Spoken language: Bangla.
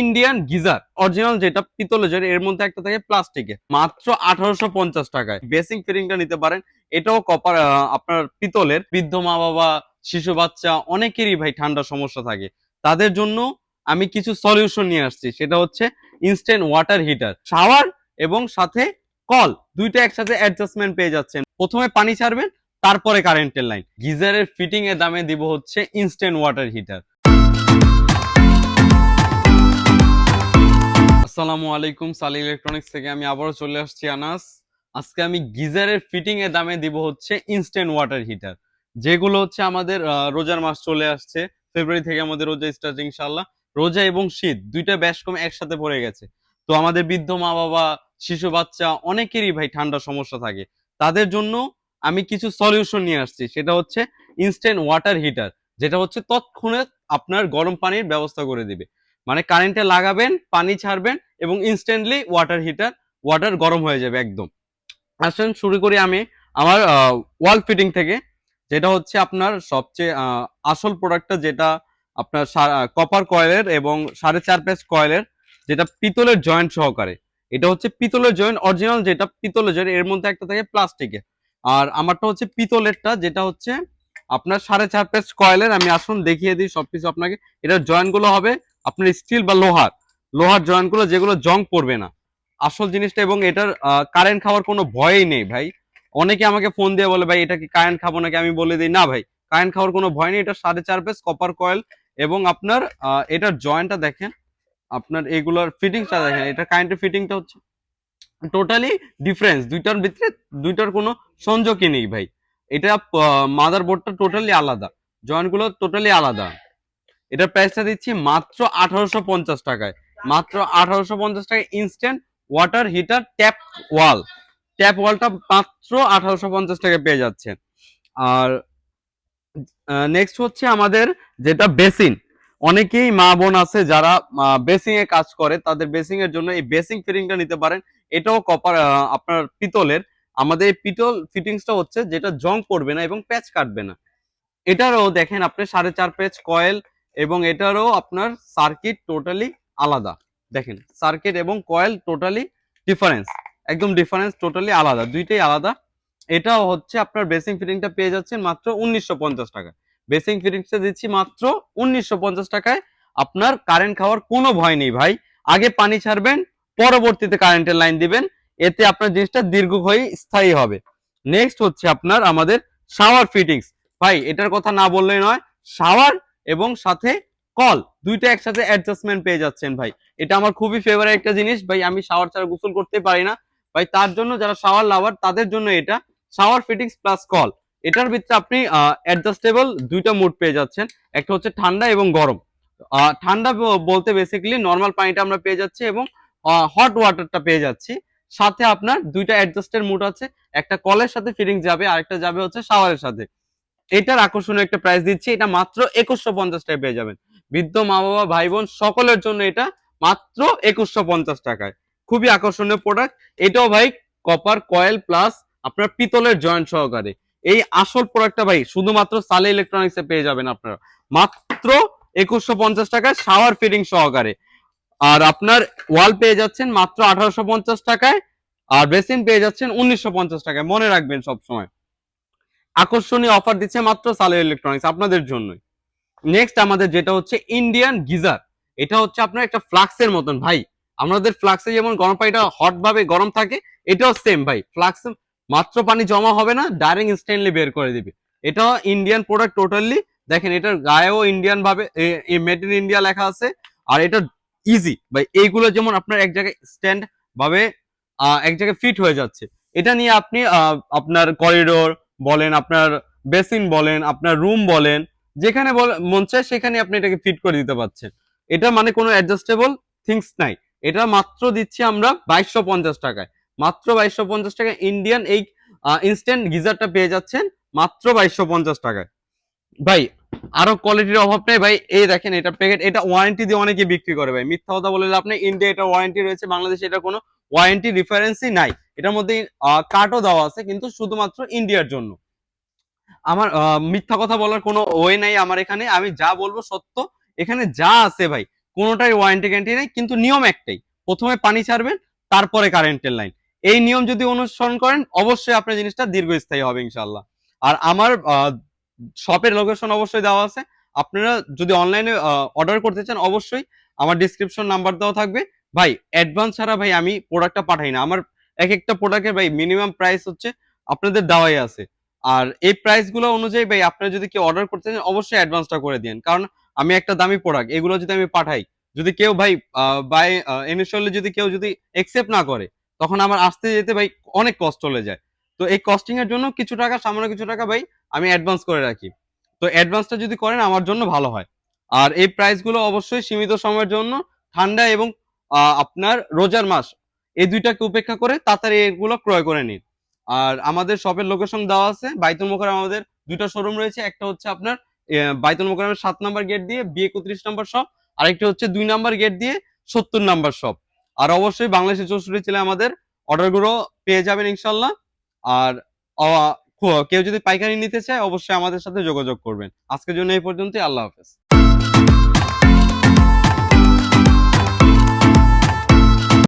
ইন্ডিয়ান গিজার অরিজিনাল যেটা পিতলের যেটা এর মধ্যে একটা থাকে প্লাস্টিকের মাত্র আঠারোশো পঞ্চাশ টাকায়। বেসিং ফিটিংটা নিতে পারেন। এটাও কপার আপনার পিতলের, বৃদ্ধ মা বাবা, শিশু বাচ্চা, অনেকেরই ভাই ঠান্ডা সমস্যা থাকে। তাদের জন্য আমি কিছু সলিউশন নিয়ে আসছি। সেটা হচ্ছে ইনস্ট্যান্ট ওয়াটার হিটার শাওয়ার এবং সাথে কল। দুইটা একসাথে অ্যাডজাস্টমেন্ট পেয়ে যাচ্ছেন। প্রথমে পানি ছাড়বেন, তারপরে কারেন্টের লাইন গিজারের ফিটিং এর দামে দিব হচ্ছে ইনস্ট্যান্ট ওয়াটার হিটার আসসালামু আলাইকুম, সালি ইলেকট্রনিক্স থেকে আমি আবারও চলে আসছি আনাস। আজকে আমি গিজারের ফিটিং এর দামে দিব হচ্ছে ইনস্ট্যান্ট ওয়াটার হিটার যেগুলো হচ্ছে আমাদের রোজার মাস চলে আসছে। ফেব্রুয়ারি থেকে আমাদের রোজা স্টার্ট ইনশাল্লাহ রোজা এবং শীত দুইটা ব্যাস কম একসাথে পড়ে গেছে। তো আমাদের বৃদ্ধ মা বাবা শিশু বাচ্চা অনেকেরই ভাই ঠান্ডা সমস্যা থাকে। তাদের জন্য আমি কিছু সলিউশন নিয়ে আসছি। সেটা হচ্ছে ইনস্ট্যান্ট ওয়াটার হিটার যেটা হচ্ছে তৎক্ষণাৎ আপনার গরম পানির ব্যবস্থা করে দিবে। মানে কারেন্টে লাগাবেন, পানি ছাড়বেন এবং ইনস্ট্যান্টলি ওয়াটার হিটার ওয়াটার গরম হয়ে যাবে একদম। আসেন, শুরু করি আমি আমার ওয়াল ফিটিং থেকে, যেটা হচ্ছে আপনার সবচেয়ে আসল প্রোডাক্টটা যেটা আপনার কপার কয়েলের এবং সাড়ে চার পেজ কয়েলের যেটা পিতলের জয়েন্ট সহকারে। এটা হচ্ছে পিতলের জয়েন্ট অরিজিনাল যেটা পিতলের জয়েন্ট এর মধ্যে একটা থাকে প্লাস্টিকের আর আমারটা হচ্ছে পিতলেরটা, যেটা হচ্ছে আপনার সাড়ে চার পেজ কয়েলের আমি আসুন দেখিয়ে দিই সবকিছু আপনাকে। এটার জয়েন্টগুলো হবে আপনার স্টিল বা লোহার লোহার জয়েন্টগুলো যেগুলো জং পড়বে না। আসল জিনিসটা এবং এটার কারেন্ট খাওয়ার কোনো ভয়ই নেই ভাই। অনেকে আমাকে ফোন দিয়ে বলে, ভাই, এটা কি কারেন্ট খাব নাকি? আমি বলে দিই, না ভাই কারেন্ট খাওয়ার কোনো ভয় নেই। এটা সাড়ে চার পেজ কপার কয়েল এবং আপনার এটার জয়েন্টটা দেখেন, আপনার এগুলোর ফিটিংসটা দেখেন, এটা কারেন্টের ফিটিংটা হচ্ছে টোটালি ডিফারেন্স দুইটার ভিতরে, দুইটার কোনো সংযোগই নেই ভাই। এটা মাদার বোর্ডটা টোটালি আলাদা জয়েন্টগুলো টোটালি আলাদা। এটার প্রাইসটা দিচ্ছি মাত্র আঠারোশো পঞ্চাশ টাকায়। মাত্র আঠারোশো পঞ্চাশ টাকায় instant water heater tap wall tap ওয়ালটা মাত্র আঠারোশো পঞ্চাশ টাকায় পেয়ে যাচ্ছে আর নেক্সট হচ্ছে আমাদের যেটা বেসিন অনেকেই মা বোন আছে যারা বেসিং এ কাজ করে, তাদের বেসিং এর জন্য এই বেসিং ফিটিংটা নিতে পারেন। এটাও কপার আপনার পিতলের। আমাদের এই পিতল ফিটিংসটা হচ্ছে যেটা জং পড়বে না এবং প্যাচ কাটবে না। এটারও দেখেন আপনি সাড়ে চার পেজ কয়েল এবং এটারও আপনার সার্কিট টোটালি আলাদা। দেখেন সার্কিট এবং কয়েল টোটালি ডিফারেন্স একদম ডিফারেন্স টোটালি আলাদা, দুইটাই আলাদা। এটাও হচ্ছে আপনার বেসিং ফিটিংটা পেয়ে যাচ্ছেন মাত্র উনিশশো পঞ্চাশ টাকা। বেসিং ফিটিংসটা দিচ্ছি মাত্র উনিশশো পঞ্চাশ টাকায়। আপনার কারেন্ট খাওয়ার কোনো ভয় নেই ভাই। আগে পানি ছাড়বেন, পরবর্তীতে কারেন্টের লাইন দিবেন, এতে আপনার জিনিসটা দীর্ঘক্ষয়ী স্থায়ী হবে। নেক্সট হচ্ছে আপনার আমাদের শাওয়ার ফিটিংস ভাই, এটার কথা না বললেই নয় শাওয়ার এবং সাথে কল। দুইটা একসাথে অ্যাডজাস্টমেন্ট পেয়ে যাচ্ছেন ভাই। এটা আমার খুবই ফেভারিট একটা জিনিস। ভাই, আমি শাওয়ার ছাড়া গোসল করতে পারি না। ভাই, তার জন্য যারা শাওয়ার লাভার তাদের জন্য এটা শাওয়ার ফিটিংস প্লাস কল এটার ভিতরে আপনি অ্যাডজাস্টেবল দুইটা মুড পেয়ে যাচ্ছেন। একটা হচ্ছে ঠান্ডা এবং গরম। ঠান্ডা বলতে বেসিক্যালি নর্মাল পানিটা আমরা পেয়ে যাচ্ছি এবং হট ওয়াটারটা পেয়ে যাচ্ছি। সাথে আপনার দুইটা অ্যাডজাস্টের মুড আছে। একটা কলের সাথে ফিটিং যাবে, আরেকটা যাবে হচ্ছে শাওয়ারের সাথে। এটার আকর্ষণীয় একটা প্রাইস দিচ্ছি, এটা মাত্র একুশশো পঞ্চাশ টাকায় পেয়ে যাবেন। বৃদ্ধ মা বাবা ভাই বোন সকলের জন্য এটা মাত্র একুশশো পঞ্চাশ টাকায়। খুবই আকর্ষণীয় প্রোডাক্ট এটাও ভাই কপার কয়েল প্লাস আপনার পিতলের জয়েন্ট সহকারে। এই আসল প্রোডাক্টটা ভাই শুধুমাত্র সালে ইলেকট্রনিক্স পেয়ে যাবেন আপনারা। মাত্র একুশশো পঞ্চাশ টাকায় শাওয়ার ফিটিং সহকারে। আর আপনার ওয়াল পেয়ে যাচ্ছেন মাত্র আঠারোশো পঞ্চাশ টাকায়, আর বেসিন পেয়ে যাচ্ছেন উনিশশো পঞ্চাশ টাকায়। মনে রাখবেন সব সময় আকর্ষণীয় অফার দিচ্ছে মাত্র সালে ইলেকট্রনিক্স আপনাদের জন্যই। নেক্সট আমাদের যেটা হচ্ছে ইন্ডিয়ান গিজার এটা হচ্ছে আপনার একটা ফ্লাক্সের মতন। ভাই, আমাদের ফ্লাক্সে যেমন গরম পানিটা হট ভাবে গরম থাকে, এটাও সেম ভাই। ফ্লাক্স মাত্র পানি জমা হবে না ডাইরেক্ট ইনস্ট্যান্টলি বের করে দিবে। এটা ইন্ডিয়ান প্রোডাক্ট টোটালি দেখেন, এটার গায়েও ইন্ডিয়ান ভাবে মেড ইন ইন্ডিয়া লেখা আছে। আর এটা ইজি ভাই, এইগুলো যেমন আপনার এক জায়গায় স্ট্যান্ড ভাবে এক জায়গায় ফিট হয়ে যাচ্ছে। এটা নিয়ে আপনি আপনার করিডোর বলেন, আপনার বেসিন বলেন, আপনার রুম বলেন, যেখানে মন চায় সেখানে আপনি এটাকে ফিট করে দিতে পারছেন। এটা মানে কোনো অ্যাডজাস্টেবল থিংস নাই। এটা মাত্র দিচ্ছি আমরা বাইশশো পঞ্চাশ টাকায়। মাত্র বাইশশো পঞ্চাশ টাকায় ইন্ডিয়ান এই ইনস্ট্যান্ট গিজারটা পেয়ে যাচ্ছেন মাত্র বাইশশো পঞ্চাশ টাকায়। ভাই, আরও কোয়ালিটির অভাব নেই। ভাই, এই দেখেন, এটা প্যাকেট এটা ওয়ারেন্টি দিয়ে অনেকে বিক্রি করে ভাই। মিথ্যা কথা বলে আপনি ইন্ডিয়া এটা ওয়ারেন্টি রয়েছে, বাংলাদেশে এটা কোনো ওয়ারেন্টি রিফারেন্সই নাই। এটার মধ্যে কার্ডও দেওয়া আছে, কিন্তু শুধুমাত্র ইন্ডিয়ার জন্য। আমার মিথ্যা কথা বলার কোনো ওয়ে নাই আমার এখানে। আমি যা বলব সত্য। এখানে যা আছে ভাই কোনোটাই ওয়ারেন্টি গ্যারান্টি নেই, কিন্তু নিয়ম একটাই। প্রথমে পানি ছাড়বেন, তারপরে কারেন্টের লাইন এই নিয়ম যদি অনুসরণ করেন, অবশ্যই আপনার জিনিসটা দীর্ঘস্থায়ী হবে ইনশাল্লাহ আর আমার শপের লোকেশন অবশ্যই দেওয়া আছে। আপনারা যদি অনলাইনে অর্ডার করতে চান, অবশ্যই আমার ডিসক্রিপশন নাম্বার দেওয়া থাকবে। ভাই অ্যাডভান্স ছাড়া ভাই আমি প্রোডাক্টটা পাঠাই না। আমার এক একটা প্রোডাক্টের ভাই মিনিমাম প্রাইস হচ্ছে আপনাদের দেওয়াই আছে। আর এই প্রাইসগুলো অনুযায়ী ভাই আপনারা যদি কেউ অর্ডার করতে চান, অবশ্যই অ্যাডভান্সটা করে দিন কারণ আমি একটা দামি প্রোডাক্ট এগুলো যদি আমি পাঠাই, যদি কেউ ভাই বাই ইনিশিয়ালি যদি কেউ যদি একসেপ্ট না করে, তখন আমার আসতে যেতে ভাই অনেক কষ্ট চলে যায়। তো এই কস্টিং এর জন্য কিছু টাকা, সামান্য কিছু টাকা ভাই আমি অ্যাডভান্স করে রাখি। তো অ্যাডভান্সটা যদি করেন, আমার জন্য ভালো হয়। আর এই প্রাইসগুলো অবশ্যই সীমিত সময়ের জন্য ঠান্ডা এবং আপনার রোজার মাস, এই দুইটাকে উপেক্ষা করে তাড়াতাড়ি এগুলো ক্রয় করে নিন। আর আমাদের শপের লোকেশন দেওয়া আছে, বাইতুল মোকাররম আমাদের দুটো শোরুম রয়েছে, একটা হচ্ছে আপনার বাইতুল মোকাররমের সাত নাম্বার গেট দিয়ে বি একত্রিশ নাম্বার শপ আরেকটি হচ্ছে দুই নাম্বার গেট দিয়ে সত্তর নাম্বার শপ আর অবশ্যই বাংলাদেশের চৌষট্টি ছেলে আমাদের অর্ডারগুলো পেয়ে যাবেন ইনশাল্লাহ আর কেউ যদি পাইকারি নিতে চায়, অবশ্যই আমাদের সাথে যোগাযোগ করবেন। আজকের জন্য এই পর্যন্তই, আল্লাহ হাফেজ।